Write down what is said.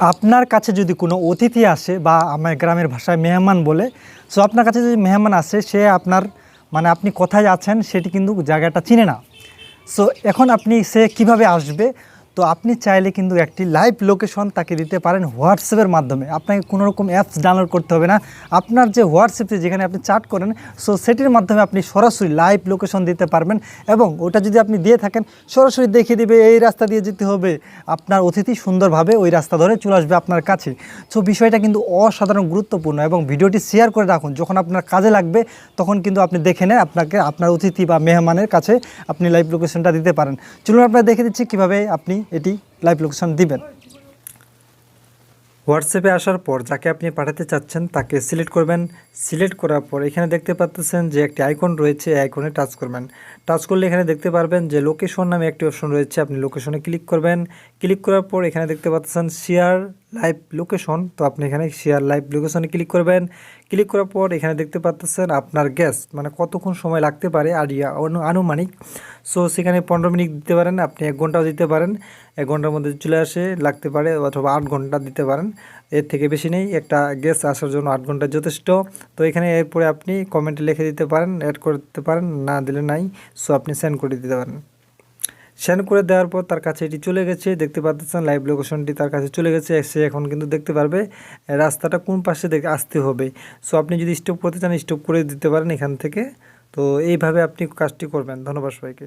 আপনার কাছে যদি কোনো অতিথি আসে বা আমার গ্রামের ভাষায় মেহমান বলে সো আপনার কাছে যদি মেহমান আসে, সে আপনার মানে আপনি কোথায় আছেন সেটি কিন্তু জায়গাটা চিনে না। সো এখন আপনি সে কীভাবে আসবে তো আপনি চাইলে কিন্তু একটি লাইভ লোকেশন তাকে দিতে পারেন হোয়াটসঅ্যাপের মাধ্যমে। আপনাকে কোনো রকম অ্যাপস ডাউনলোড করতে হবে না। আপনার যে হোয়াটসঅ্যাপে যেখানে আপনি চাট করেন সো সেটির মাধ্যমে আপনি সরাসরি লাইভ লোকেশন দিতে পারবেন এবং ওটা যদি আপনি দিয়ে থাকেন, সরাসরি দেখিয়ে দিবে, এই রাস্তা দিয়ে যেতে হবে। আপনার অতিথি সুন্দরভাবে ওই রাস্তা ধরে চলে আসবে আপনার কাছে। সো বিষয়টা কিন্তু অসাধারণ গুরুত্বপূর্ণ এবং ভিডিওটি শেয়ার করে রাখুন। যখন আপনার কাজে লাগবে, তখন কিন্তু আপনি দেখে নেন আপনাকে, আপনার অতিথি বা মেহমানের কাছে আপনি লাইভ লোকেশনটা দিতে পারেন। চলুন আপনারা দেখে দিচ্ছি কীভাবে আপনি এটি লাইভ লোকেশন দিবেন। হোয়াটসঅ্যাপে আসার পর যাকে আপনি পাঠাতে চাচ্ছেন তাকে সিলেক্ট করবেন। সিলেক্ট করার পর এখানে দেখতে পাচ্ছেন যে একটি আইকন রয়েছে আইকনে টাচ করবেন। টাচ করলে এখানে দেখতে পারবেন যে লোকেশন নামে একটি অপশন রয়েছে, আপনি লোকেশনে ক্লিক করবেন। ক্লিক করার পর এখানে দেখতে পাচ্ছেন শেয়ার লাইভ লোকেশন, তো আপনি এখানে শেয়ার লাইভ লোকেশনে ক্লিক করবেন। ক্লিক করার পর এখানে দেখতে পাচ্ছেন আপনার গ্যাস মানে কতক্ষণ সময় লাগতে পারে অনু- আনুমানিক। সো সেখানে পনেরো মিনিট দিতে পারেন, আপনি এক ঘন্টাও দিতে পারেন। এক ঘণ্টার মধ্যে চলে আসে, লাগতে পারে অথবা আট ঘণ্টা দিতে পারেন। এর থেকে বেশি নেই। একটা গ্যাস আসার জন্য আট ঘণ্টা যথেষ্ট। তো এখানে এরপরে আপনি কমেন্টে লিখে দিতে পারেন অ্যাড করতে পারেন, না দিলে নাই সো আপনি সেন্ড করে দিতে পারেন। সেন্ড করে দেওয়ার পর তার কাছে এটি চলে গেছে, দেখতে পাচ্ছেন লাইভ লোকেশনটি তার কাছে চলে গেছে, সে এখন কিন্তু দেখতে পারবে রাস্তাটা কোন পাশে দেখে আসতে হবে। সো আপনি যদি স্টপ করতে চান স্টপ করে দিতে পারেন এখান থেকে। তো এইভাবে আপনি কাজটি করবেন। ধন্যবাদ সবাইকে।